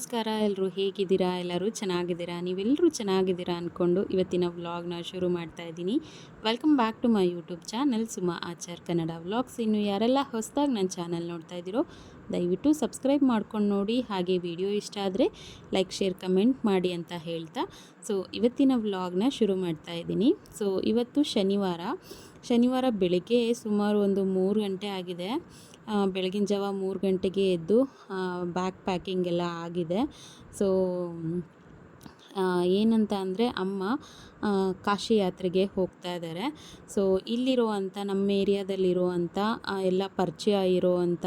ನಮಸ್ಕಾರ ಎಲ್ಲರೂ ಹೇಗಿದ್ದೀರಾ? ಎಲ್ಲರೂ ಚೆನ್ನಾಗಿದ್ದೀರಾ? ನೀವೆಲ್ಲರೂ ಚೆನ್ನಾಗಿದ್ದೀರಾ ಅಂದ್ಕೊಂಡು ಇವತ್ತಿನ ವ್ಲಾಗ್ನ ಶುರು ಮಾಡ್ತಾ ಇದ್ದೀನಿ. Welcome back to my YouTube channel Suma Achar Kannada vlogs. ಇನ್ನು ಯಾರೆಲ್ಲ ಹೊಸದಾಗಿ ನನ್ನ ಚಾನಲ್ ನೋಡ್ತಾ ಇದ್ದೀರೋ, ದಯವಿಟ್ಟು ಸಬ್ಸ್ಕ್ರೈಬ್ ಮಾಡ್ಕೊಂಡು ನೋಡಿ. ಹಾಗೆ ವಿಡಿಯೋ ಇಷ್ಟ ಆದರೆ ಲೈಕ್, ಶೇರ್, ಕಮೆಂಟ್ ಮಾಡಿ ಅಂತ ಹೇಳ್ತಾ. ಸೊ, ಇವತ್ತಿನ ವ್ಲಾಗ್ನ ಶುರು ಮಾಡ್ತಾ ಇದ್ದೀನಿ. ಸೊ, ಇವತ್ತು ಶನಿವಾರ. ಶನಿವಾರ ಬೆಳಗ್ಗೆ ಸುಮಾರು ಒಂದು ಮೂರು ಗಂಟೆ ಆಗಿದೆ. ಬೆಳಗಿನ ಜಾವ ಮೂರು ಗಂಟೆಗೆ ಎದ್ದು ಬ್ಯಾಗ್ ಪ್ಯಾಕಿಂಗ್ ಎಲ್ಲ ಆಗಿದೆ. ಸೊ ಏನಂತ ಅಂದರೆ ಅಮ್ಮ ಕಾಶಿ ಯಾತ್ರೆಗೆ ಹೋಗ್ತಾ ಇದ್ದಾರೆ. ಸೊ ಇಲ್ಲಿರುವಂಥ, ನಮ್ಮ ಏರಿಯಾದಲ್ಲಿರುವಂಥ ಎಲ್ಲ ಪರಿಚಯ ಇರುವಂಥ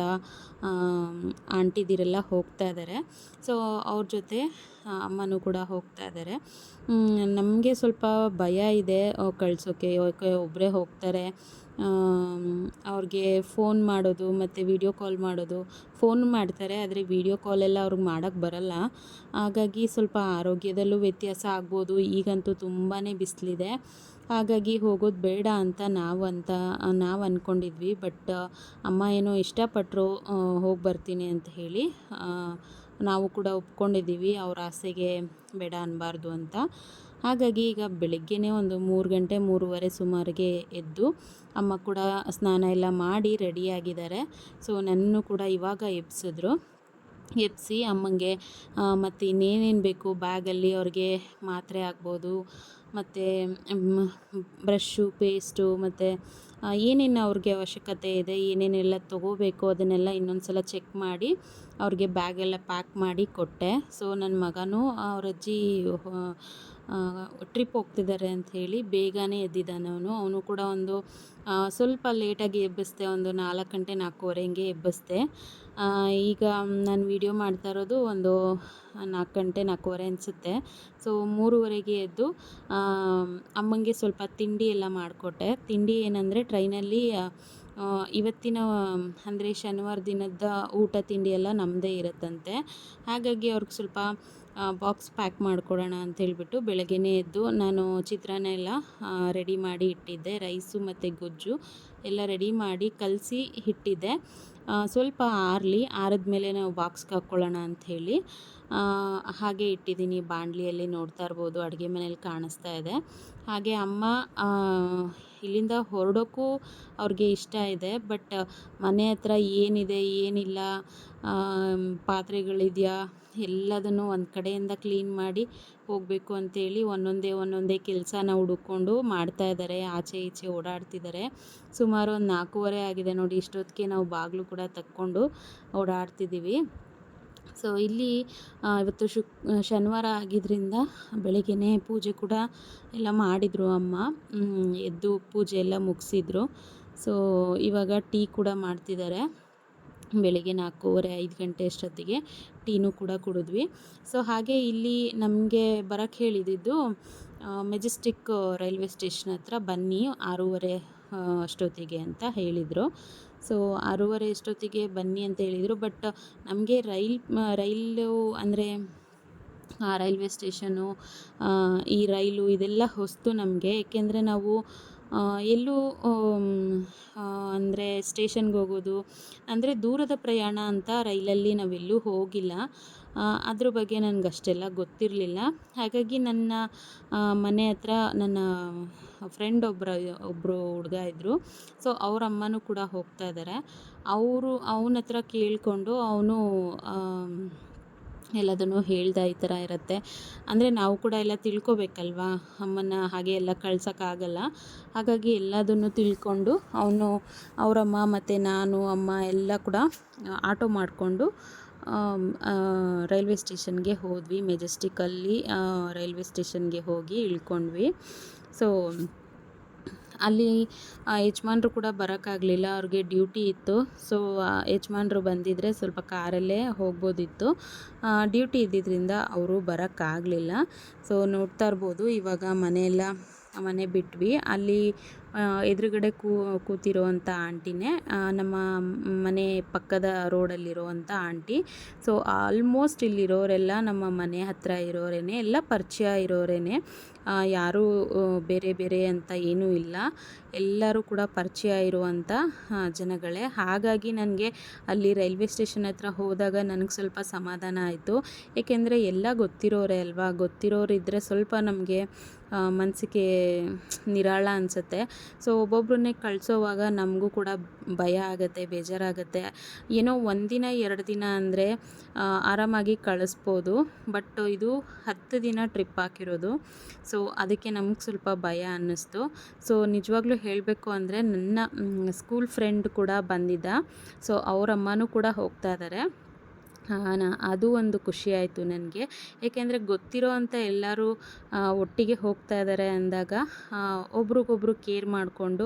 ಆಂಟಿದಿರೆಲ್ಲ ಹೋಗ್ತಾ ಇದ್ದಾರೆ. ಸೊ ಅವ್ರ ಜೊತೆ ಅಮ್ಮನೂ ಕೂಡ ಹೋಗ್ತಾ ಇದ್ದಾರೆ. ನಮಗೆ ಸ್ವಲ್ಪ ಭಯ ಇದೆ ಕಳ್ಸೋಕ್ಕೆ ಒಬ್ಬರೇ ಹೋಗ್ತಾರೆ ಅವ್ರಿಗೆ ಫೋನ್ ಮಾಡೋದು, ಮತ್ತು ವಿಡಿಯೋ ಕಾಲ್ ಮಾಡೋದು. ಫೋನ್ ಮಾಡ್ತಾರೆ, ಆದರೆ ವೀಡಿಯೋ ಕಾಲೆಲ್ಲ ಅವ್ರಿಗೆ ಮಾಡೋಕ್ಕೆ ಬರಲ್ಲ. ಹಾಗಾಗಿ ಸ್ವಲ್ಪ ಆರೋಗ್ಯದಲ್ಲೂ ವ್ಯತ್ಯಾಸ ಆಗ್ಬೋದು. ಈಗಂತೂ ತುಂಬಾ ಬಿಸಿಲಿದೆ. ಹಾಗಾಗಿ ಹೋಗೋದು ಬೇಡ ಅಂತ ನಾವು ಅಂತ, ನಾವು ಅಂದ್ಕೊಂಡಿದ್ವಿ ಬಟ್, ಅಮ್ಮ ಏನೋ ಇಷ್ಟಪಟ್ಟರು ಹೋಗಿ ಬರ್ತೀನಿ ಅಂತ ಹೇಳಿ ನಾವು ಕೂಡ ಒಪ್ಕೊಂಡಿದ್ದೀವಿ. ಅವ್ರ ಆಸೆಗೆ ಬೇಡ ಅನ್ನಬಾರ್ದು ಅಂತ. ಹಾಗಾಗಿ ಈಗ ಬೆಳಗ್ಗೆನೇ ಒಂದು ಮೂರು ಗಂಟೆ, ಮೂರುವರೆ ಸುಮಾರಿಗೆ ಎದ್ದು ಅಮ್ಮ ಕೂಡ ಸ್ನಾನ ಎಲ್ಲ ಮಾಡಿ ರೆಡಿಯಾಗಿದ್ದಾರೆ ಸೊ, ನನ್ನನ್ನು ಕೂಡ ಇವಾಗ ಎಬ್ಸಿದ್ರು. ಎಬ್ಬಿಸಿ ಅಮ್ಮಂಗೆ ಮತ್ತು ಇನ್ನೇನೇನು ಬೇಕು? ಬ್ಯಾಗಲ್ಲಿ ಅವ್ರಿಗೆ ಮಾತ್ರೆ ಆಗ್ಬೋದು ಮತ್ತು ಬ್ರಷ್ಷು, ಪೇಸ್ಟು, ಮತ್ತು ಏನೇನು ಅವ್ರಿಗೆ ಅವಶ್ಯಕತೆ ಇದೆ, ಏನೇನೆಲ್ಲ ತೊಗೋಬೇಕು ಅದನ್ನೆಲ್ಲ ಇನ್ನೊಂದು ಸಲ ಚೆಕ್ ಮಾಡಿ, ಅವ್ರಿಗೆ ಬ್ಯಾಗೆಲ್ಲ ಪ್ಯಾಕ್ ಮಾಡಿ ಕೊಟ್ಟೆ. ಸೊ, ನನ್ನ ಮಗನೂ ಅವ್ರ ಅಜ್ಜಿ ಟ್ರಿಪ್ ಹೋಗ್ತಿದ್ದಾರೆ ಅಂತ ಹೇಳಿ ಬೇಗನೆ ಎದ್ದಿದ್ದಾನೆ ಅವನು. ಅವನು ಕೂಡ ಒಂದು ಸ್ವಲ್ಪ ಲೇಟಾಗಿ ಎಬ್ಬಿಸ್ದೆ, ಒಂದು ನಾಲ್ಕು ಗಂಟೆ ನಾಲ್ಕೂವರೆ ಹಿಂಗೆ ಎಬ್ಬಿಸ್ದೆ ಈಗ ನಾನು ವಿಡಿಯೋ ಮಾಡ್ತಾ ಇರೋದು ಒಂದು ನಾಲ್ಕು ಗಂಟೆ, ನಾಲ್ಕೂವರೆ ಅನಿಸುತ್ತೆ. ಸೊ ಮೂರುವರೆಗೆ ಎದ್ದು ಅಮ್ಮಂಗೆ ಸ್ವಲ್ಪ ತಿಂಡಿ ಎಲ್ಲ ಮಾಡಿಕೊಟ್ಟೆ. ತಿಂಡಿ ಏನಂದರೆ ಟ್ರೈನಲ್ಲಿ ಇವತ್ತಿನ, ಅಂದರೆ ಶನಿವಾರ ದಿನದ ಊಟ ತಿಂಡಿ ಎಲ್ಲ ನಮ್ಮದೇ ಇರುತ್ತಂತೆ. ಹಾಗಾಗಿ ಅವ್ರಿಗೆ ಸ್ವಲ್ಪ ಬಾಕ್ಸ್ ಪ್ಯಾಕ್ ಮಾಡಿಕೊಡೋಣ ಅಂತ ಹೇಳಿಬಿಟ್ಟು ಬೆಳಗ್ಗೆನೇ ಎದ್ದು ನಾನು ಚಿತ್ರಾನ್ನ ಎಲ್ಲ ರೆಡಿ ಮಾಡಿ ಇಟ್ಟಿದ್ದೆ. ರೈಸು ಮತ್ತು ಗೊಜ್ಜು ಎಲ್ಲ ರೆಡಿ ಮಾಡಿ ಕಲಸಿ ಇಟ್ಟಿದ್ದೆ. ಸ್ವಲ್ಪ ಆರಲಿ ಆರಿದ್ಮೇಲೆ ನಾವು ಬಾಕ್ಸ್ಗೆ ಹಾಕ್ಕೊಳ್ಳೋಣ ಅಂಥೇಳಿ ಹಾಗೆ ಇಟ್ಟಿದ್ದೀನಿ. ಬಾಣಲಿಯಲ್ಲಿ ನೋಡ್ತಾ ಇರ್ಬೋದು, ಅಡುಗೆ ಮನೇಲಿ ಕಾಣಿಸ್ತಾ ಇದೆ. ಹಾಗೆ ಅಮ್ಮ ಇಲ್ಲಿಂದ ಹೊರಡೋಕ್ಕೂ ಅವ್ರಿಗೆ ಇಷ್ಟ ಇದೆ. ಬಟ್ ಮನೆ ಹತ್ರ ಏನಿದೆ, ಏನಿಲ್ಲ ಪಾತ್ರೆಗಳಿದೆಯಾ, ಎಲ್ಲದನ್ನು ಒಂದು ಕಡೆಯಿಂದ ಕ್ಲೀನ್ ಮಾಡಿ ಹೋಗಬೇಕು ಅಂತೇಳಿ ಒಂದೊಂದೇ ಒಂದೊಂದೇ ಕೆಲಸನ ಹುಡುಕೊಂಡು ಮಾಡ್ತಾ ಇದ್ದಾರೆ, ಆಚೆ ಈಚೆ ಓಡಾಡ್ತಿದ್ದಾರೆ. ಸುಮಾರು ಒಂದು ನಾಲ್ಕೂವರೆ ಆಗಿದೆ ನೋಡಿ, ಇಷ್ಟೊತ್ತಿಗೆ ನಾವು ಬಾಗಿಲು ಕೂಡ ತಕ್ಕೊಂಡು ಓಡಾಡ್ತಿದ್ದೀವಿ. ಸೊ ಇಲ್ಲಿ ಇವತ್ತು ಶುಕ್, ಶನಿವಾರ ಆಗಿದ್ದರಿಂದ ಬೆಳಗ್ಗೆನೇ ಪೂಜೆ ಕೂಡ ಎಲ್ಲ ಮಾಡಿದರು ಅಮ್ಮ. ಎದ್ದು ಪೂಜೆ ಎಲ್ಲ ಮುಗಿಸಿದ್ರು. ಸೊ ಇವಾಗ ಟೀ ಕೂಡ ಮಾಡ್ತಿದ್ದಾರೆ. ಬೆಳಗ್ಗೆ ನಾಲ್ಕೂವರೆ, ಐದು ಗಂಟೆ ಅಷ್ಟೊತ್ತಿಗೆ ಟೀನೂ ಕೂಡ ಕುಡಿದ್ವಿ. ಸೊ ಹಾಗೆ ಇಲ್ಲಿ ನಮಗೆ ಬರೋಕ್ಕೆ ಹೇಳಿದ್ದು ಮೆಜೆಸ್ಟಿಕ್ ರೈಲ್ವೆ ಸ್ಟೇಷನ್ ಹತ್ರ ಬನ್ನಿ, ಆರೂವರೆ ಅಷ್ಟೊತ್ತಿಗೆ ಅಂತ ಹೇಳಿದರು. ಸೊ ಆರೂವರೆ ಎಷ್ಟೊತ್ತಿಗೆ ಬನ್ನಿ ಅಂತ ಹೇಳಿದರು. ಬಟ್ ನಮಗೆ ರೈಲ್, ರೈಲು ಅಂದರೆ, ಆ ರೈಲ್ವೆ ಸ್ಟೇಷನು ಈ ರೈಲು ಇದೆಲ್ಲ ಹೊಸ್ತು ನಮಗೆ. ಏಕೆಂದರೆ ನಾವು ಎಲ್ಲೂ ಅಂದರೆ ಸ್ಟೇಷನ್ಗೆ ಹೋಗೋದು, ಅಂದರೆ ದೂರದ ಪ್ರಯಾಣ ಅಂತ ರೈಲಲ್ಲಿ ನಾವೆಲ್ಲೂ ಹೋಗಿಲ್ಲ. ಅದ್ರ ಬಗ್ಗೆ ನನಗೆ ಅಷ್ಟೆಲ್ಲ ಗೊತ್ತಿರಲಿಲ್ಲ. ಹಾಗಾಗಿ ನನ್ನ ಮನೆ ಹತ್ರ ನನ್ನ ಫ್ರೆಂಡ್ ಒಬ್ಬರ ಒಬ್ಬರು ಹುಡುಗ ಇದ್ದರು ಸೊ ಅವ್ರ ಅಮ್ಮನೂ ಕೂಡ ಹೋಗ್ತಾ ಇದ್ದಾರೆ ಅವರು, ಅವನ ಹತ್ರ ಕೇಳಿಕೊಂಡು ಅವನು ಎಲ್ಲದನ್ನು ಹೇಳ್ದ ಈ ಥರ ಇರುತ್ತೆ. ಅಂದರೆ ನಾವು ಕೂಡ ಎಲ್ಲ ತಿಳ್ಕೊಬೇಕಲ್ವಾ? ಅಮ್ಮನ ಹಾಗೆ ಎಲ್ಲ ಕಳ್ಸೋಕ್ಕಾಗಲ್ಲ ಹಾಗಾಗಿ ಎಲ್ಲದನ್ನು ತಿಳ್ಕೊಂಡು ಅವನು, ಅವರಮ್ಮ ಮತ್ತು ನಾನು, ಅಮ್ಮ ಎಲ್ಲ ಕೂಡ ಆಟೋ ಮಾಡಿಕೊಂಡು ರೈಲ್ವೆ ಸ್ಟೇಷನ್ಗೆ ಹೋದ್ವಿ. ಮೆಜೆಸ್ಟಿಕಲ್ಲಿ ರೈಲ್ವೆ ಸ್ಟೇಷನ್ಗೆ ಹೋಗಿ ಇಳ್ಕೊಂಡ್ವಿ. ಸೊ ಅಲ್ಲಿ ಯಜಮಾನ್ರು ಕೂಡ ಬರೋಕ್ಕಾಗಲಿಲ್ಲ. ಅವ್ರಿಗೆ ಡ್ಯೂಟಿ ಇತ್ತು. ಸೊ ಯಜಮಾನ್ರು ಬಂದಿದ್ದರೆ ಸ್ವಲ್ಪ ಕಾರಲ್ಲೇ ಹೋಗ್ಬೋದಿತ್ತು. ಡ್ಯೂಟಿ ಇದ್ದಿದ್ದರಿಂದ ಅವರು ಬರೋಕ್ಕಾಗಲಿಲ್ಲ. ಸೊ ನೋಡ್ತಾ ಇರ್ಬೋದು. ಇವಾಗ ಮನೆಯೆಲ್ಲ, ಮನೆ ಬಿಟ್ವಿ. ಅಲ್ಲಿ ಎದುರುಗಡೆ ಕೂ ಕೂತಿರುವಂಥ ಆಂಟಿನೇ ನಮ್ಮ ಮನೆ ಪಕ್ಕದ ರೋಡಲ್ಲಿರುವಂಥ ಆಂಟಿ. ಸೊ ಆಲ್ಮೋಸ್ಟ್ ಇಲ್ಲಿರೋರೆಲ್ಲ ನಮ್ಮ ಮನೆ ಹತ್ತಿರ ಇರೋರೇನೆ, ಎಲ್ಲ ಪರಿಚಯ ಇರೋರೇ ಯಾರೂ ಬೇರೆ ಬೇರೆ ಅಂತ ಏನೂ ಇಲ್ಲ. ಎಲ್ಲರೂ ಕೂಡ ಪರಿಚಯ ಇರುವಂಥ ಜನಗಳೇ. ಹಾಗಾಗಿ ನನಗೆ ಅಲ್ಲಿ ರೈಲ್ವೆ ಸ್ಟೇಷನ್ ಹತ್ರ ಹೋದಾಗ ನನಗೆ ಸ್ವಲ್ಪ ಸಮಾಧಾನ ಆಯಿತು. ಏಕೆಂದರೆ ಎಲ್ಲ ಗೊತ್ತಿರೋರೇ ಅಲ್ವಾ? ಗೊತ್ತಿರೋರಿದ್ದರೆ ಸ್ವಲ್ಪ ನಮಗೆ ಮನಸ್ಸಿಗೆ ನಿರಾಳ ಅನಿಸುತ್ತೆ. ಸೊ ಒಬ್ಬೊಬ್ಬರನ್ನೇ ಕಳಿಸೋವಾಗ ನಮಗೂ ಕೂಡ ಭಯ ಆಗುತ್ತೆ, ಬೇಜಾರಾಗುತ್ತೆ. ಏನೋ ಒಂದಿನ, ಎರಡು ದಿನ ಅಂದರೆ ಆರಾಮಾಗಿ ಕಳಿಸ್ಬೋದು. ಬಟ್ ಇದು ಹತ್ತು ದಿನ ಟ್ರಿಪ್ ಹಾಕಿರೋದು. ಸೊ ಅದಕ್ಕೆ ನಮಗೆ ಸ್ವಲ್ಪ ಭಯ ಅನ್ನಿಸ್ತು. ಸೊ ನಿಜವಾಗ್ಲೂ ಹೇಳಬೇಕು ಅಂದರೆ ನನ್ನ ಸ್ಕೂಲ್ ಫ್ರೆಂಡ್ ಕೂಡ ಬಂದಿದ್ದ. ಸೊ ಅವರಮ್ಮನೂ ಕೂಡ ಹೋಗ್ತಾ ಇದ್ದಾರೆ ಅದು ಒಂದು ಖುಷಿ ಆಯಿತು ನನಗೆ. ಏಕೆಂದರೆ ಗೊತ್ತಿರೋ ಅಂಥ ಎಲ್ಲರೂ ಒಟ್ಟಿಗೆ ಹೋಗ್ತಾ ಇದ್ದಾರೆ ಅಂದಾಗ ಒಬ್ರಿಗೊಬ್ರು ಕೇರ್ ಮಾಡಿಕೊಂಡು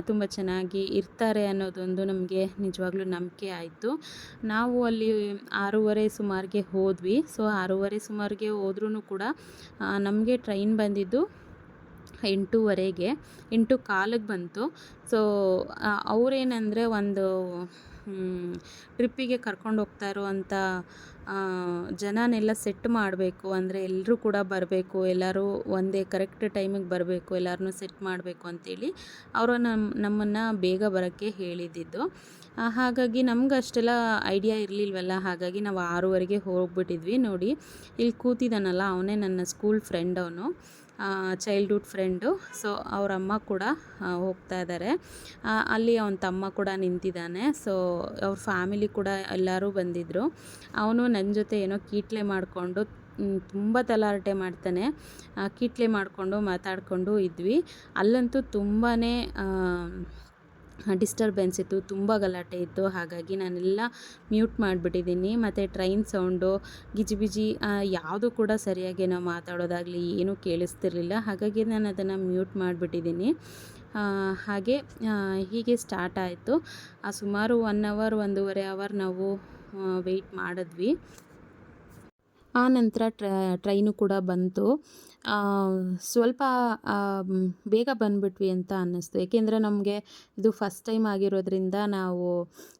ತುಂಬ ಚೆನ್ನಾಗಿ ಇರ್ತಾರೆ ಅನ್ನೋದೊಂದು ನಮಗೆ ನಿಜವಾಗ್ಲೂ ನಂಬಿಕೆ ಆಯಿತು. ನಾವು ಅಲ್ಲಿ ಆರೂವರೆ ಸುಮಾರಿಗೆ ಹೋದ್ವಿ. ಸೊ, ಆರೂವರೆ ಸುಮಾರಿಗೆ ಹೋದ್ರೂ ಕೂಡ ನಮಗೆ ಟ್ರೈನ್ ಬಂದಿದ್ದು ಎಂಟೂವರೆಗೆ, ಎಂಟು ಕಾಲಿಗೆ ಬಂತು. ಸೊ ಅವರೇನಂದರೆ ಒಂದು ಟ್ರಿಪ್ಪಿಗೆ ಕರ್ಕೊಂಡು ಹೋಗ್ತಾ ಇರುವಂಥ ಜನನೆಲ್ಲ ಸೆಟ್ ಮಾಡಬೇಕು. ಅಂದರೆ ಎಲ್ಲರೂ ಕೂಡ ಬರಬೇಕು, ಎಲ್ಲರೂ ಒಂದೇ ಕರೆಕ್ಟ್ ಟೈಮಿಗೆ ಬರಬೇಕು, ಎಲ್ಲರನ್ನೂ ಸೆಟ್ ಮಾಡಬೇಕು ಅಂತೇಳಿ ಅವರು ನಮ್ಮ ನಮ್ಮನ್ನು ಬೇಗ ಬರೋಕ್ಕೆ ಹೇಳಿದ್ದಿದ್ದು. ಹಾಗಾಗಿ ನಮ್ಗೆ ಅಷ್ಟೆಲ್ಲ ಐಡಿಯಾ ಇರಲಿಲ್ವಲ್ಲ, ಹಾಗಾಗಿ ನಾವು ಆರೂವರೆಗೆ ಹೋಗ್ಬಿಟ್ಟಿದ್ವಿ. ನೋಡಿ, ಇಲ್ಲಿ ಕೂತಿದ್ದಾನಲ್ಲ, ಅವನೇ ನನ್ನ ಸ್ಕೂಲ್ ಫ್ರೆಂಡ್ ಅವನು. ಚೈಲ್ಡ್ಹುಡ್ ಫ್ರೆಂಡು ಸೊ ಅವ್ರ ಅಮ್ಮ ಕೂಡ ಹೋಗ್ತಾ ಇದ್ದಾರೆ ಅಲ್ಲಿ ಅವನ ತಮ್ಮ ಕೂಡ ನಿಂತಿದ್ದಾನೆ. ಸೊ ಅವ್ರ ಫ್ಯಾಮಿಲಿ ಕೂಡ ಎಲ್ಲರೂ ಬಂದಿದ್ದರು ಅವನು ನನ್ನ ಜೊತೆ ಏನೋ ಕೀಟ್ಲೆ ಮಾಡಿಕೊಂಡು ತುಂಬ ತಲಾಟೆ ಮಾಡ್ತಾನೆ. ಕೀಟ್ಲೆ ಮಾಡಿಕೊಂಡು ಮಾತಾಡಿಕೊಂಡು ಇದ್ವಿ. ಅಲ್ಲಂತೂ ತುಂಬಾ ಡಿಸ್ಟರ್ಬೆನ್ಸ್ ಇತ್ತು, ತುಂಬ ಗಲಾಟೆ ಇತ್ತು. ಹಾಗಾಗಿ ನಾನೆಲ್ಲ ಮ್ಯೂಟ್ ಮಾಡಿಬಿಟ್ಟಿದ್ದೀನಿ. ಮತ್ತು ಟ್ರೈನ್ ಸೌಂಡು ಗಿಜಿಬಿಜಿ ಯಾವುದು ಕೂಡ ಸರಿಯಾಗಿ ನಾವು ಮಾತಾಡೋದಾಗಲಿ ಏನೂ ಕೇಳಿಸ್ತಿರ್ಲಿಲ್ಲ. ಹಾಗಾಗಿ ನಾನು ಅದನ್ನು ಮ್ಯೂಟ್ ಮಾಡಿಬಿಟ್ಟಿದ್ದೀನಿ. ಹಾಗೆ ಹೀಗೆ ಸ್ಟಾರ್ಟ್ ಆಯಿತು. ಸುಮಾರು ಒನ್ ಅವರ್ ಒಂದೂವರೆ ಅವರ್ ನಾವು ವೆಯ್ಟ್ ಮಾಡಿದ್ವಿ. ಆ ನಂತರ ಟ್ರೈನು ಕೂಡ ಬಂತು. ಸ್ವಲ್ಪ ಬೇಗ ಬಂದುಬಿಟ್ವಿ ಅಂತ ಅನ್ನಿಸ್ತು. ಏಕೆಂದರೆ ನಮಗೆ ಇದು ಫಸ್ಟ್ ಟೈಮ್ ಆಗಿರೋದ್ರಿಂದ ನಾವು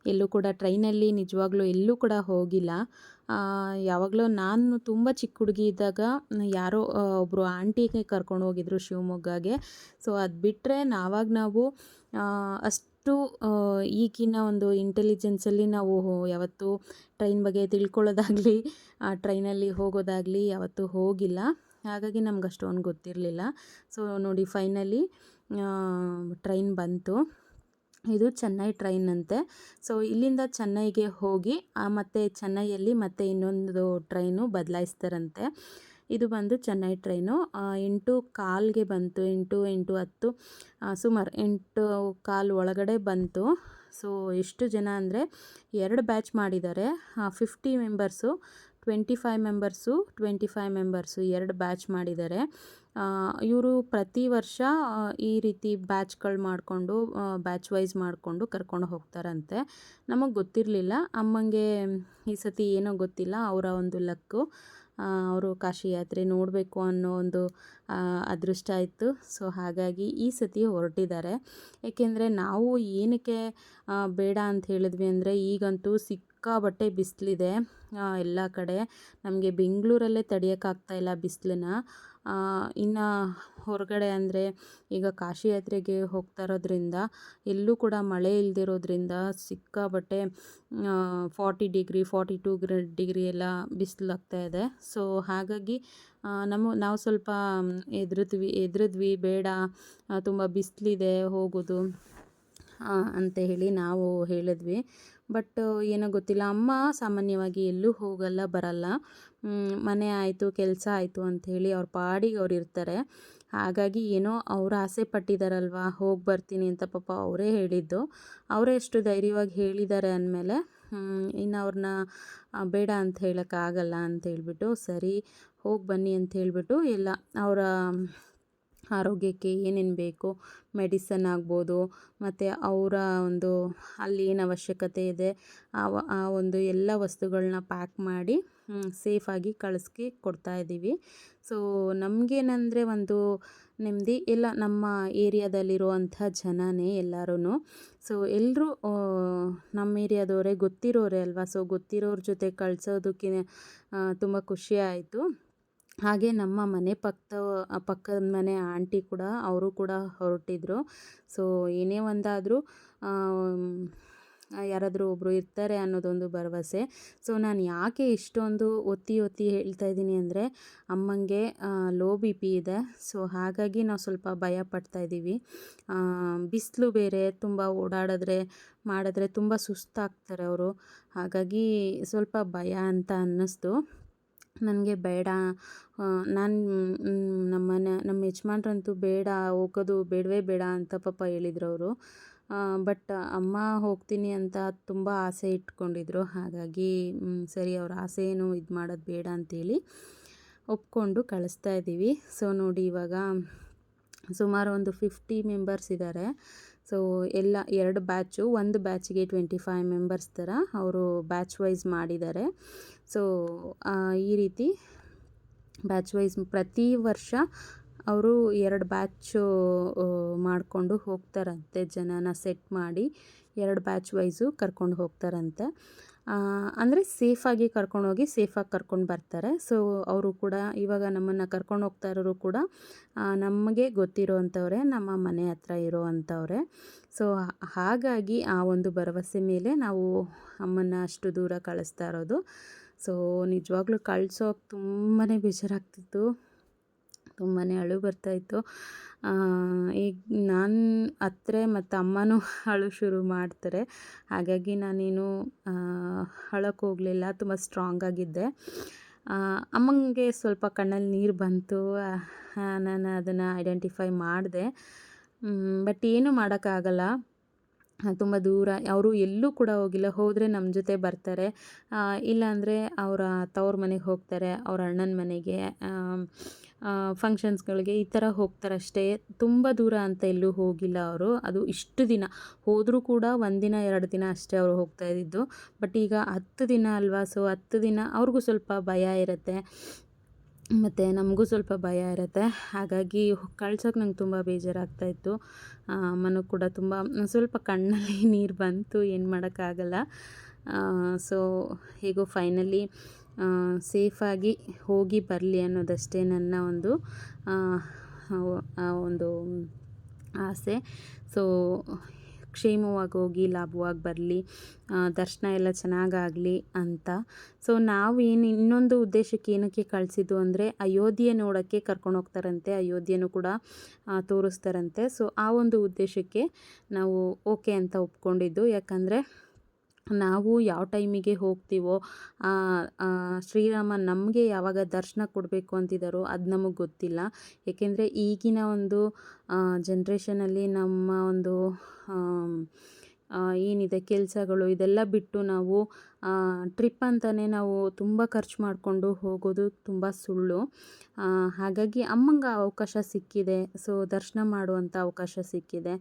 ಎಲ್ಲೂ ಕೂಡ ಟ್ರೈನಲ್ಲಿ ನಿಜವಾಗ್ಲೂ ಎಲ್ಲೂ ಕೂಡ ಹೋಗಿಲ್ಲ. ಯಾವಾಗಲೂ ನಾನು ತುಂಬ ಚಿಕ್ಕ ಹುಡುಗಿ ಇದ್ದಾಗ ಯಾರೋ ಒಬ್ಬರು ಆಂಟಿಗೆ ಕರ್ಕೊಂಡು ಹೋಗಿದ್ರು ಶಿವಮೊಗ್ಗಗೆ. ಸೊ ಅದು ಬಿಟ್ಟರೆ ನಾವಾಗ ನಾವು ಅಷ್ಟು ಈಗಿನ ಒಂದು ಇಂಟೆಲಿಜೆನ್ಸಲ್ಲಿ ನಾವು ಯಾವತ್ತೂ ಟ್ರೈನ್ ಬಗ್ಗೆ ತಿಳ್ಕೊಳ್ಳೋದಾಗಲಿ ಟ್ರೈನಲ್ಲಿ ಹೋಗೋದಾಗಲಿ ಯಾವತ್ತೂ ಹೋಗಿಲ್ಲ. ಹಾಗಾಗಿ ನಮ್ಗೆ ಅಷ್ಟೊಂದು ಗೊತ್ತಿರಲಿಲ್ಲ. ಸೊ ನೋಡಿ ಫೈನಲಿ ಟ್ರೈನ್ ಬಂತು. ಇದು ಚೆನ್ನೈ ಟ್ರೈನ್ ಅಂತೆ. ಸೊ ಇಲ್ಲಿಂದ ಚೆನ್ನೈಗೆ ಹೋಗಿ ಮತ್ತು ಚೆನ್ನೈಯಲ್ಲಿ ಮತ್ತೆ ಇನ್ನೊಂದು ಟ್ರೈನು ಬದಲಾಯಿಸ್ತಾರಂತೆ. ಇದು ಬಂದು ಚೆನ್ನೈ ಟ್ರೈನು. ಎಂಟು ಕಾಲ್ಗೆ ಬಂತು, ಎಂಟು ಎಂಟು ಹತ್ತು ಸುಮಾರು ಎಂಟು ಕಾಲು ಒಳಗಡೆ ಬಂತು. ಸೊ, ಎಷ್ಟು ಜನ ಅಂದರೆ, ಎರಡು ಬ್ಯಾಚ್ ಮಾಡಿದ್ದಾರೆ. Fifty members twenty five members twenty five members ಎರಡು ಬ್ಯಾಚ್ ಮಾಡಿದ್ದಾರೆ. ಇವರು ಪ್ರತಿ ವರ್ಷ ಈ ರೀತಿ ಬ್ಯಾಚ್ಗಳು ಮಾಡಿಕೊಂಡು ಬ್ಯಾಚ್ ವೈಸ್ ಮಾಡಿಕೊಂಡು ಕರ್ಕೊಂಡು ಹೋಗ್ತಾರಂತೆ. ನಮಗೆ ಗೊತ್ತಿರಲಿಲ್ಲ. ಅಮ್ಮಂಗೆ ಈ ಸತಿ ಏನೋ ಗೊತ್ತಿಲ್ಲ. ಅವರ ಒಂದು ಲಕ್ಕು. ಅವರು ಕಾಶಿ ಯಾತ್ರೆ ನೋಡಬೇಕು ಅನ್ನೋ ಒಂದು ಅದೃಷ್ಟ ಇತ್ತು. ಸೊ, ಹಾಗಾಗಿ ಈ ಸತಿ ಹೊರಟಿದ್ದಾರೆ. ಏಕೆಂದರೆ ನಾವು ಏನಕ್ಕೆ ಬೇಡ ಅಂತ ಹೇಳಿದ್ವಿ ಅಂದರೆ ಈಗಂತೂ ಸಿಕ್ಕಾಬಟ್ಟೆ ಬಿಸಿಲಿದೆ ಎಲ್ಲ ಕಡೆ. ನಮಗೆ ಬೆಂಗಳೂರಲ್ಲೇ ತಡೆಯೋಕ್ಕಾಗ್ತಾಯಿಲ್ಲ ಬಿಸಿಲನ್ನ. ಇನ್ನು ಹೊರಗಡೆ ಅಂದರೆ ಈಗ ಕಾಶಿ ಯಾತ್ರೆಗೆ ಹೋಗ್ತಾ ಇರೋದ್ರಿಂದ, ಎಲ್ಲೂ ಕೂಡ ಮಳೆ ಇಲ್ದಿರೋದ್ರಿಂದ ಸಿಕ್ಕಾಬಟ್ಟೆ ಫಾರ್ಟಿ ಡಿಗ್ರಿ, ಫಾರ್ಟಿ ಟು ಗ್ರ ಡಿಗ್ರಿ ಎಲ್ಲ ಬಿಸಿಲಾಗ್ತಾ ಇದೆ. ಸೊ, ಹಾಗಾಗಿ ನಮ್ಮ ನಾವು ಸ್ವಲ್ಪ ಎದುರಿದ್ವಿ ಎದುರಿದ್ವಿ, ಬೇಡ ತುಂಬ ಬಿಸಿಲಿದೆ ಹೋಗೋದು ಅಂತ ಹೇಳಿ ನಾವು ಹೇಳಿದ್ವಿ. ಬಟ್, ಏನೋ ಗೊತ್ತಿಲ್ಲ. ಅಮ್ಮ ಸಾಮಾನ್ಯವಾಗಿ ಎಲ್ಲೂ ಹೋಗಲ್ಲ, ಬರಲ್ಲ. ಮನೆ ಆಯಿತು, ಕೆಲಸ ಆಯಿತು ಅಂಥೇಳಿ ಅವ್ರ ಪಾಡಿಗೆ ಅವ್ರು ಇರ್ತಾರೆ. ಹಾಗಾಗಿ ಏನೋ ಅವ್ರು ಆಸೆ ಪಟ್ಟಿದ್ದಾರಲ್ವಾ ಹೋಗಿ ಬರ್ತೀನಿ ಅಂತ ಪಾಪ ಅವರೇ ಹೇಳಿದ್ದು. ಅವರೇ ಎಷ್ಟು ಧೈರ್ಯವಾಗಿ ಹೇಳಿದ್ದಾರೆ ಅಂದಮೇಲೆ ಇನ್ನು ಅವ್ರನ್ನ ಬೇಡ ಅಂತ ಹೇಳೋಕ್ಕಾಗಲ್ಲ ಅಂತ ಹೇಳ್ಬಿಟ್ಟು, ಸರಿ, ಹೋಗಿ ಬನ್ನಿ ಅಂತ ಹೇಳಿಬಿಟ್ಟು, ಎಲ್ಲ ಅವರ ಆರೋಗ್ಯಕ್ಕೆ ಏನೇನು ಬೇಕು ಮೆಡಿಸನ್ ಆಗ್ಬೋದು, ಮತ್ತು ಅವರ ಒಂದು ಅಲ್ಲಿ ಏನು ಅವಶ್ಯಕತೆ ಇದೆ ಆ ಒಂದು ಎಲ್ಲ ವಸ್ತುಗಳನ್ನ ಪ್ಯಾಕ್ ಮಾಡಿ ಸೇಫಾಗಿ ಕಳಿಸ್ಕಿ ಕೊಡ್ತಾ ಇದ್ದೀವಿ ಸೊ ನಮಗೇನಂದರೆ ಒಂದು ನೆಮ್ಮದಿ, ಎಲ್ಲ ನಮ್ಮ ಏರಿಯಾದಲ್ಲಿರುವಂಥ ಜನನೇ ಎಲ್ಲರೂ ಸೊ ಎಲ್ಲರೂ ನಮ್ಮ ಏರಿಯಾದವರೇ ಗೊತ್ತಿರೋರೇ ಅಲ್ವಾ? ಸೊ ಗೊತ್ತಿರೋರ ಜೊತೆ ಕಳಿಸೋದಕ್ಕೆ ತುಂಬ ಖುಷಿ ಆಯಿತು. ಹಾಗೆ ನಮ್ಮ ಮನೆ ಪಕ್ಕದ ಪಕ್ಕದ ಮನೆ ಆಂಟಿ ಕೂಡ ಅವರು ಕೂಡ ಹೊರಟಿದ್ರು. ಸೊ ಏನೇ ಒಂದಾದರೂ ಯಾರಾದರೂ ಒಬ್ಬರು ಇರ್ತಾರೆ ಅನ್ನೋದೊಂದು ಭರವಸೆ. ಸೊ ನಾನು ಯಾಕೆ ಇಷ್ಟೊಂದು ಒತ್ತಿ ಒತ್ತಿ ಹೇಳ್ತಾ ಇದ್ದೀನಿ ಅಂದರೆ, ಅಮ್ಮಂಗೆ ಲೋ ಬಿ ಪಿ ಇದೆ. ಸೊ ಹಾಗಾಗಿ ನಾವು ಸ್ವಲ್ಪ ಭಯ ಪಡ್ತಾ ಇದ್ದೀವಿ. ಬಿಸಿಲು ಬೇರೆ, ತುಂಬ ಓಡಾಡಿದ್ರೆ, ಮಾಡಿದ್ರೆ ತುಂಬ ಸುಸ್ತಾಗ್ತಾರೆ ಅವರು. ಹಾಗಾಗಿ ಸ್ವಲ್ಪ ಭಯ ಅಂತ ಅನ್ನಿಸ್ತು. ನನಗೆ ಬೇಡ. ನಾನು ನಮ್ಮನೆ ನಮ್ಮ ಯಜಮಾನ್ರಂತೂ ಬೇಡ, ಹೋಗೋದು ಬೇಡವೇ ಬೇಡ ಅಂತ ಪಾಪ ಹೇಳಿದ್ರು ಅವರು ಬಟ್ ಅಮ್ಮ ಹೋಗ್ತೀನಿ ಅಂತ ತುಂಬ ಆಸೆ ಇಟ್ಕೊಂಡಿದ್ರು. ಹಾಗಾಗಿ ಸರಿ, ಅವ್ರ ಏನು ಇದು ಮಾಡೋದು ಬೇಡ ಅಂತೇಳಿ ಒಪ್ಕೊಂಡು ಕಳಿಸ್ತಾ ಇದ್ದೀವಿ ಸೊ ನೋಡಿ, ಇವಾಗ ಸುಮಾರು ಒಂದು ಫಿಫ್ಟಿ ಮೆಂಬರ್ಸ್ ಇದ್ದಾರೆ ಸೊ ಎಲ್ಲ, ಎರಡು ಬ್ಯಾಚು ಒಂದು ಬ್ಯಾಚಿಗೆ ಟ್ವೆಂಟಿ ಫೈವ್ ಮೆಂಬರ್ಸ್ ಥರ ಅವರು ಬ್ಯಾಚ್ ವೈಸ್ ಮಾಡಿದ್ದಾರೆ. ಸೊ ಈ ರೀತಿ ಬ್ಯಾಚ್ ವೈಸ್ ಪ್ರತಿ ವರ್ಷ ಅವರು ಎರಡು ಬ್ಯಾಚು ಮಾಡಿಕೊಂಡು ಹೋಗ್ತಾರಂತೆ, ಜನನ ಸೆಟ್ ಮಾಡಿ ಎರಡು ಬ್ಯಾಚ್ ವೈಸು ಕರ್ಕೊಂಡು ಹೋಗ್ತಾರಂತೆ. ಅಂದರೆ ಸೇಫಾಗಿ ಕರ್ಕೊಂಡೋಗಿ ಸೇಫಾಗಿ ಕರ್ಕೊಂಡು ಬರ್ತಾರೆ. ಸೊ ಅವರು ಕೂಡ ಇವಾಗ ನಮ್ಮನ್ನು ಕರ್ಕೊಂಡು ಹೋಗ್ತಾ ಇರೋರು ಕೂಡ ನಮಗೆ ಗೊತ್ತಿರೋವಂಥವ್ರೆ ನಮ್ಮ ಮನೆ ಹತ್ರ ಇರೋವಂಥವ್ರೆ ಸೊ ಹಾಗಾಗಿ ಆ ಒಂದು ಭರವಸೆ ಮೇಲೆ ನಾವು ಅಮ್ಮನ್ನ ಅಷ್ಟು ದೂರ ಕಳಿಸ್ತಾ ಇರೋದು. ಸೊ ನಿಜವಾಗ್ಲೂ ಕಳ್ಸೋಕೆ ತುಂಬಾ ಬೇಜಾರಾಗ್ತಿತ್ತು. ತುಂಬಾ ಅಳು ಬರ್ತಾಯಿತ್ತು ಈಗ ನಾನು ಅತ್ತೆ ಮತ್ತು ಅಮ್ಮನೂ ಅಳು ಶುರು ಮಾಡ್ತಾರೆ. ಹಾಗಾಗಿ ನಾನೇನು ಅಳಕ್ಕೆ ಹೋಗಲಿಲ್ಲ. ತುಂಬ ಸ್ಟ್ರಾಂಗಾಗಿದ್ದೆ ಅಮ್ಮಂಗೆ ಸ್ವಲ್ಪ ಕಣ್ಣಲ್ಲಿ ನೀರು ಬಂತು. ನಾನು ಅದನ್ನು ಐಡೆಂಟಿಫೈ ಮಾಡಿದೆ. ಬಟ್ ಏನೂ ಮಾಡೋಕ್ಕಾಗಲ್ಲ. ತುಂಬ ದೂರ, ಅವರು ಎಲ್ಲೂ ಕೂಡ ಹೋಗಿಲ್ಲ, ಹೋದರೆ ನಮ್ಮ ಜೊತೆ ಬರ್ತಾರೆ. ಇಲ್ಲಾಂದರೆ ಅವರ ತವ್ರ ಮನೆಗೆ ಹೋಗ್ತಾರೆ, ಅವ್ರ ಅಣ್ಣನ ಮನೆಗೆ ಫಂಕ್ಷನ್ಸ್ಗಳಿಗೆ ಈ ಥರ ಹೋಗ್ತಾರಷ್ಟೇ ತುಂಬ ದೂರ ಅಂತ ಎಲ್ಲೂ ಹೋಗಿಲ್ಲ ಅವರು. ಅದು ಇಷ್ಟು ದಿನ, ಹೋದರೂ ಕೂಡ ಒಂದಿನ ಎರಡು ದಿನ ಅಷ್ಟೇ ಅವರು ಹೋಗ್ತಾ ಇದ್ದಿದ್ದು. ಬಟ್ ಈಗ ಹತ್ತು ದಿನ ಅಲ್ವಾ ಸೊ ಹತ್ತು ದಿನ ಅವ್ರಿಗೂ ಸ್ವಲ್ಪ ಭಯ ಇರುತ್ತೆ. ಮತ್ತು ನಮಗೂ ಸ್ವಲ್ಪ ಭಯ ಇರುತ್ತೆ. ಹಾಗಾಗಿ ಕಳ್ಸೋಕೆ ನಂಗೆ ತುಂಬ ಬೇಜಾರಾಗ್ತಾಯಿತ್ತು ಅಮ್ಮನೂ ಕೂಡ ತುಂಬ, ಸ್ವಲ್ಪ ಕಣ್ಣಲ್ಲಿ ನೀರು ಬಂತು, ಏನು ಮಾಡೋಕ್ಕಾಗಲ್ಲ. ಸೊ, ಹೇಗೋ ಫೈನಲಿ ಸೇಫಾಗಿ ಹೋಗಿ ಬರಲಿ ಅನ್ನೋದಷ್ಟೇ ನನ್ನ ಒಂದು ಒಂದು ಆಸೆ. ಸೊ ಕ್ಷೇಮವಾಗಿ ಹೋಗಿ ಲಾಭವಾಗಿ ಬರಲಿ ದರ್ಶನ ಎಲ್ಲ ಚೆನ್ನಾಗಾಗಲಿ ಅಂತ. ಸೊ ನಾವು ಏನು ಇನ್ನೊಂದು ಉದ್ದೇಶಕ್ಕೆ ಏನಕ್ಕೆ ಕಳಿಸಿದ್ದು ಅಂದರೆ ಅಯೋಧ್ಯೆ ನೋಡೋಕ್ಕೆ ಕರ್ಕೊಂಡು ಹೋಗ್ತಾರಂತೆ, ಅಯೋಧ್ಯೆನೂ ಕೂಡ ತೋರಿಸ್ತಾರಂತೆ. ಸೊ ಆ ಒಂದು ಉದ್ದೇಶಕ್ಕೆ ನಾವು ಓಕೆ ಅಂತ ಒಪ್ಕೊಂಡಿದ್ದು. ಯಾಕಂದರೆ ನಾವು ಯಾವ ಟೈಮಿಗೆ ಹೋಗ್ತೀವೋ ಶ್ರೀರಾಮ ನಮಗೆ ಯಾವಾಗ ದರ್ಶನ ಕೊಡಬೇಕು ಅಂತಿದ್ದಾರೋ ಅದು ನಮಗೆ ಗೊತ್ತಿಲ್ಲ. ಏಕೆಂದರೆ ಈಗಿನ ಒಂದು ಜನ್ರೇಷನಲ್ಲಿ ನಮ್ಮ ಒಂದು ಏನಿದೆ ಕೆಲಸಗಳು ಇದೆಲ್ಲ ಬಿಟ್ಟು ನಾವು ಟ್ರಿಪ್ ಅಂತಲೇ ನಾವು ತುಂಬ ಖರ್ಚು ಮಾಡಿಕೊಂಡು ಹೋಗೋದು ತುಂಬ ಸುಳ್ಳು. ಹಾಗಾಗಿ ಅಮ್ಮಂಗೆ ಅವಕಾಶ ಸಿಕ್ಕಿದೆ. ಸೊ ದರ್ಶನ ಮಾಡುವಂಥ ಅವಕಾಶ ಸಿಕ್ಕಿದೆ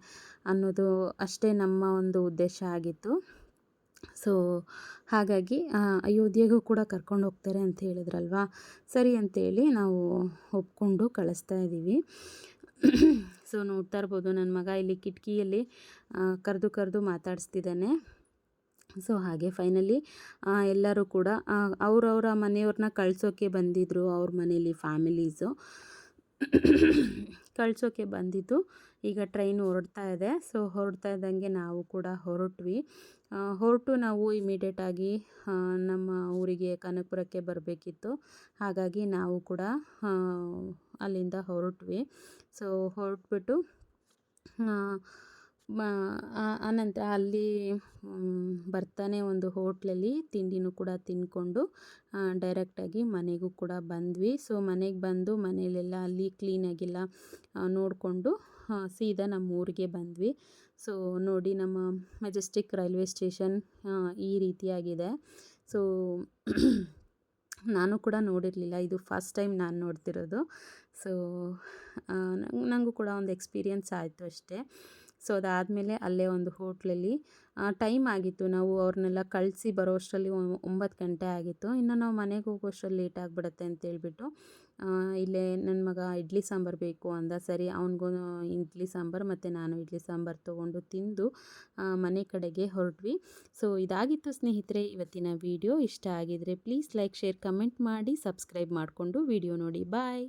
ಅನ್ನೋದು ಅಷ್ಟೇ ನಮ್ಮ ಒಂದು ಉದ್ದೇಶ ಆಗಿತ್ತು. ಸೊ ಹಾಗಾಗಿ ಅಯೋಧ್ಯೆಗೂ ಕೂಡ ಕರ್ಕೊಂಡು ಹೋಗ್ತಾರೆ ಅಂತ ಹೇಳಿದ್ರಲ್ವಾ? ಸರಿ ಅಂತೇಳಿ ನಾವು ಒಪ್ಕೊಂಡು ಕಳಿಸ್ತಾ ಇದ್ದೀವಿ. ಸೊ ನೋಡ್ತಾ ಇರ್ಬೋದು ನನ್ನ ಮಗ ಇಲ್ಲಿ ಕಿಟಕಿಯಲ್ಲಿ ಕರೆದು ಕರೆದು ಮಾತಾಡಿಸ್ತಿದ್ದಾನೆ. ಸೊ ಹಾಗೆ ಫೈನಲಿ ಎಲ್ಲರೂ ಕೂಡ ಅವರವರ ಮನೆಯವ್ರನ್ನ ಕಳಿಸೋಕೆ ಬಂದಿದ್ದರು ಅವ್ರ ಮನೇಲಿ ಫ್ಯಾಮಿಲೀಸು ಕಳಿಸೋಕೆ ಬಂದಿದ್ದು, ಈಗ ಟ್ರೈನ್ ಹೊರಡ್ತಾ ಇದೆ. ಸೊ ಹೊರಡ್ತಾ ಇದ್ದಂಗೆ ನಾವು ಕೂಡ ಹೊರಟ್ವಿ. ಹೊರಟು ನಾವು ಇಮಿಡಿಯೇಟಾಗಿ ನಮ್ಮ ಊರಿಗೆ ಕನಕಪುರಕ್ಕೆ ಬರಬೇಕಿತ್ತು. ಹಾಗಾಗಿ ನಾವು ಕೂಡ ಅಲ್ಲಿಂದ ಹೊರಟ್ವಿ. ಸೊ ಹೊರಟ್ಬಿಟ್ಟು ಆನಂತರ ಅಲ್ಲಿ ಬರ್ತಾನೆ ಒಂದು ಹೋಟ್ಲಲ್ಲಿ ತಿಂಡಿನೂ ಕೂಡ ತಿಂದ್ಕೊಂಡು ಡೈರೆಕ್ಟಾಗಿ ಮನೆಗೂ ಕೂಡ ಬಂದ್ವಿ. ಸೊ ಮನೆಗೆ ಬಂದು ಮನೆಯಲ್ಲೆಲ್ಲ ಅಲ್ಲಿ ಕ್ಲೀನಾಗಿಲ್ಲ ನೋಡಿಕೊಂಡು ಸೀದಾ ನಮ್ಮ ಊರಿಗೆ ಬಂದ್ವಿ. ಸೊ ನೋಡಿ ನಮ್ಮ ಮೆಜೆಸ್ಟಿಕ್ ರೈಲ್ವೆ ಸ್ಟೇಷನ್ ಈ ರೀತಿಯಾಗಿದೆ. ಸೊ ನಾನು ಕೂಡ ನೋಡಿರಲಿಲ್ಲ, ಇದು ಫಸ್ಟ್ ಟೈಮ್ ನಾನು ನೋಡ್ತಿರೋದು. ಸೊ ನನಗೂ ಕೂಡ ಒಂದು ಎಕ್ಸ್ಪೀರಿಯನ್ಸ್ ಆಯಿತು ಅಷ್ಟೇ. ಸೊ, ಅದಾದಮೇಲೆ ಅಲ್ಲೇ ಒಂದು ಹೋಟ್ಲಲ್ಲಿ ಟೈಮ್ ಆಗಿತ್ತು. ನಾವು ಅವ್ರನ್ನೆಲ್ಲ ಕಳಿಸಿ ಬರೋ ಅಷ್ಟರಲ್ಲಿ ಒಂಬತ್ತು ಗಂಟೆ ಆಗಿತ್ತು. ಇನ್ನು ನಾವು ಮನೆಗೆ ಹೋಗೋಷ್ಟರಲ್ಲಿ ಲೇಟ್ ಆಗಿಬಿಡುತ್ತೆ ಅಂತೇಳ್ಬಿಟ್ಟು ಇಲ್ಲೇ ನನ್ನ ಮಗ ಇಡ್ಲಿ ಸಾಂಬಾರು ಬೇಕು ಅಂದ. ಸರಿ, ಅವನಿಗೂ ಇಡ್ಲಿ ಸಾಂಬಾರು ಮತ್ತು ನಾನು ಇಡ್ಲಿ ಸಾಂಬಾರು ತೊಗೊಂಡು ತಿಂದು ಮನೆ ಕಡೆಗೆ ಹೊರಟ್ವಿ. ಸೊ, ಇದಾಗಿತ್ತು ಸ್ನೇಹಿತರೆ, ಇವತ್ತಿನ ವಿಡಿಯೋ ಇಷ್ಟ ಆಗಿದರೆ ಪ್ಲೀಸ್ ಲೈಕ್, ಶೇರ್, ಕಮೆಂಟ್ ಮಾಡಿ, ಸಬ್ಸ್ಕ್ರೈಬ್ ಮಾಡಿಕೊಂಡು ವಿಡಿಯೋ ನೋಡಿ. ಬಾಯ್!